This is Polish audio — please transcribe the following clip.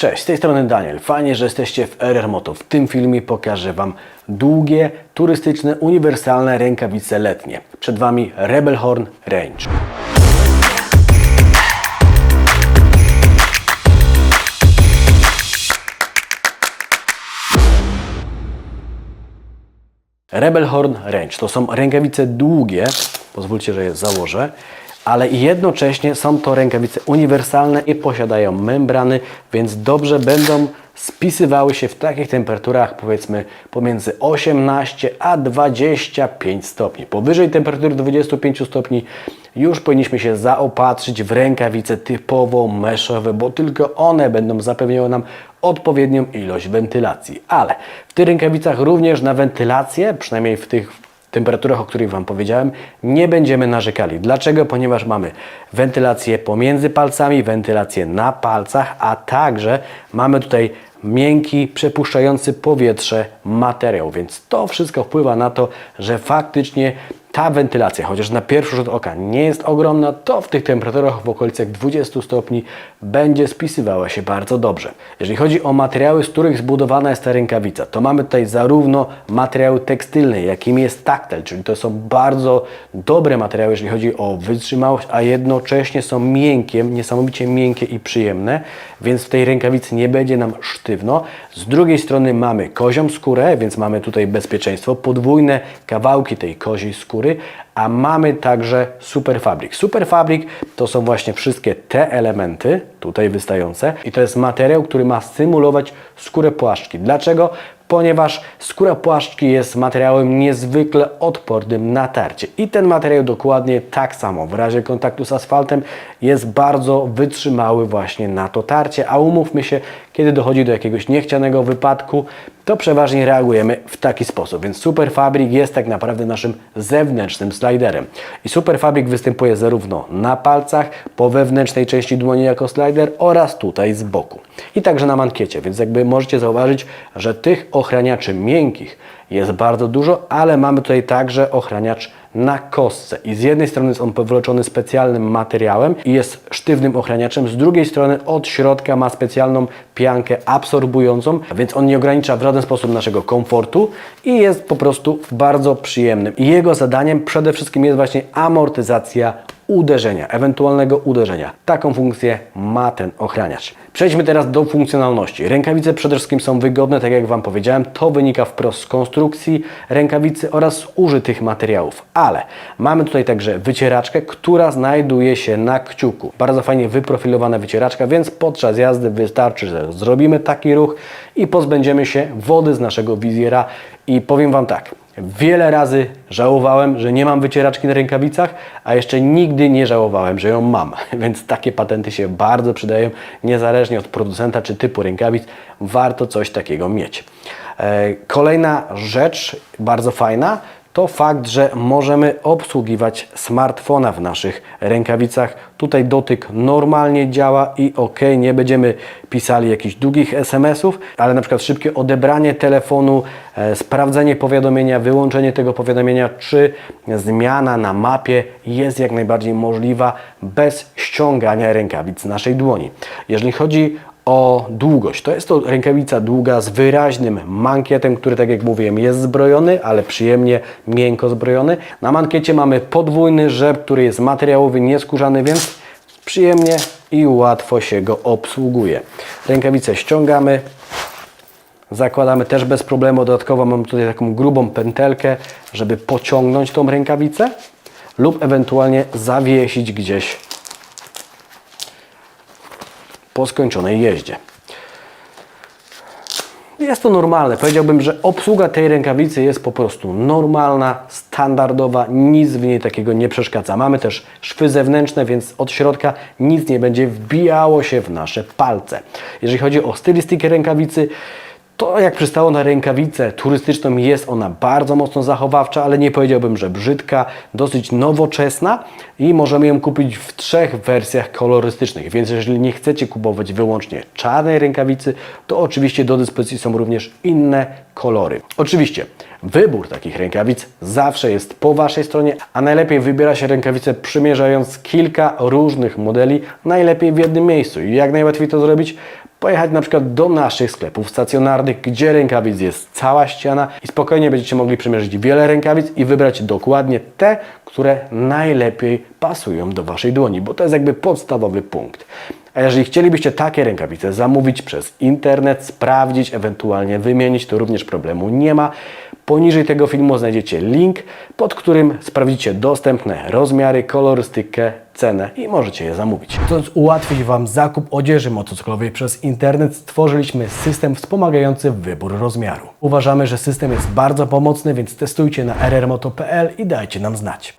Cześć, z tej strony Daniel. Fajnie, że jesteście w RR Moto. W tym filmie pokażę Wam długie, turystyczne, uniwersalne rękawice letnie. Przed Wami Rebel Horn Range. Rebel Horn Range to są rękawice długie, pozwólcie, że je założę, ale jednocześnie są to rękawice uniwersalne i posiadają membrany, więc dobrze będą spisywały się w takich temperaturach powiedzmy pomiędzy 18 a 25 stopni. Powyżej temperatury 25 stopni już powinniśmy się zaopatrzyć w rękawice typowo meszowe, bo tylko one będą zapewniały nam odpowiednią ilość wentylacji. Ale w tych rękawicach również na wentylację, przynajmniej w tych temperaturach, o których Wam powiedziałem, nie będziemy narzekali. Dlaczego? Ponieważ mamy wentylację pomiędzy palcami, wentylację na palcach, a także mamy tutaj miękki, przepuszczający powietrze materiał, więc to wszystko wpływa na to, że faktycznie ta wentylacja, chociaż na pierwszy rzut oka nie jest ogromna, to w tych temperaturach w okolicach 20 stopni będzie spisywała się bardzo dobrze. Jeżeli chodzi o materiały, z których zbudowana jest ta rękawica, to mamy tutaj zarówno materiały tekstylne, jakim jest taktel, czyli to są bardzo dobre materiały, jeżeli chodzi o wytrzymałość, a jednocześnie są miękkie, niesamowicie miękkie i przyjemne, więc w tej rękawicy nie będzie nam sztywno. Z drugiej strony mamy kozią skórę, więc mamy tutaj bezpieczeństwo, podwójne kawałki tej koziej skóry, a mamy także Superfabrik. Superfabrik to są właśnie wszystkie te elementy tutaj wystające i to jest materiał, który ma symulować skórę płaszczki. Dlaczego? Ponieważ skóra płaszczki jest materiałem niezwykle odpornym na tarcie. I ten materiał dokładnie tak samo w razie kontaktu z asfaltem jest bardzo wytrzymały właśnie na to tarcie, a umówmy się, kiedy dochodzi do jakiegoś niechcianego wypadku, to przeważnie reagujemy w taki sposób. Więc Superfabrik jest tak naprawdę naszym zewnętrznym sliderem. I Superfabrik występuje zarówno na palcach, po wewnętrznej części dłoni jako slider oraz tutaj z boku. I także na mankiecie, więc jakby możecie zauważyć, że tych ochraniaczy miękkich jest bardzo dużo, ale mamy tutaj także ochraniacz na kostce. I z jednej strony jest on powleczony specjalnym materiałem i jest sztywnym ochraniaczem, z drugiej strony od środka ma specjalną piankę absorbującą, więc on nie ogranicza w żaden sposób naszego komfortu i jest po prostu bardzo przyjemnym. I jego zadaniem przede wszystkim jest właśnie amortyzacja uderzenia, ewentualnego uderzenia. Taką funkcję ma ten ochraniacz. Przejdźmy teraz do funkcjonalności. Rękawice przede wszystkim są wygodne, tak jak Wam powiedziałem. To wynika wprost z konstrukcji rękawicy oraz użytych materiałów. Ale mamy tutaj także wycieraczkę, która znajduje się na kciuku. Bardzo fajnie wyprofilowana wycieraczka, więc podczas jazdy wystarczy, że zrobimy taki ruch i pozbędziemy się wody z naszego wizjera. I powiem Wam tak, Wiele razy żałowałem, że nie mam wycieraczki na rękawicach, a jeszcze nigdy nie żałowałem, że ją mam. Więc takie patenty się bardzo przydają, niezależnie od producenta czy typu rękawic, warto coś takiego mieć. E, Kolejna rzecz, bardzo fajna, to fakt, że możemy obsługiwać smartfona w naszych rękawicach. Tutaj dotyk normalnie działa i ok, nie będziemy pisali jakichś długich SMS-ów, ale na przykład szybkie odebranie telefonu, e, sprawdzenie powiadomienia, wyłączenie tego powiadomienia, czy zmiana na mapie jest jak najbardziej możliwa bez ściągania rękawic z naszej dłoni. Jeżeli chodzi o długość. To jest to rękawica długa z wyraźnym mankietem, który tak jak mówiłem jest zbrojony, ale przyjemnie miękko zbrojony. Na mankiecie mamy podwójny rzep, który jest materiałowy, nieskórzany, więc przyjemnie i łatwo się go obsługuje. Rękawicę ściągamy, zakładamy też bez problemu. Dodatkowo mam tutaj taką grubą pętelkę, żeby pociągnąć tą rękawicę lub ewentualnie zawiesić gdzieś po skończonej jeździe. Jest to normalne. Powiedziałbym, że obsługa tej rękawicy jest po prostu normalna, standardowa, nic w niej takiego nie przeszkadza. Mamy też szwy zewnętrzne, więc od środka nic nie będzie wbijało się w nasze palce. Jeżeli chodzi o stylistykę rękawicy, to jak przystało na rękawicę turystyczną jest ona bardzo mocno zachowawcza, ale nie powiedziałbym, że brzydka, dosyć nowoczesna i możemy ją kupić w trzech wersjach kolorystycznych, więc jeżeli nie chcecie kupować wyłącznie czarnej rękawicy, to oczywiście do dyspozycji są również inne kolory. Oczywiście wybór takich rękawic zawsze jest po Waszej stronie, a najlepiej wybiera się rękawice przymierzając kilka różnych modeli, najlepiej w jednym miejscu. I jak najłatwiej to zrobić? Pojechać na przykład do naszych sklepów stacjonarnych, gdzie rękawic jest cała ściana i spokojnie będziecie mogli przymierzyć wiele rękawic i wybrać dokładnie te, które najlepiej pasują do Waszej dłoni, bo to jest jakby podstawowy punkt. A jeżeli chcielibyście takie rękawice zamówić przez internet, sprawdzić, ewentualnie wymienić, to również problemu nie ma. Poniżej tego filmu znajdziecie link, pod którym sprawdzicie dostępne rozmiary, kolorystykę, cenę i możecie je zamówić. Chcąc ułatwić Wam zakup odzieży motocyklowej przez internet, stworzyliśmy system wspomagający wybór rozmiaru. Uważamy, że system jest bardzo pomocny, więc testujcie na rrmoto.pl i dajcie nam znać.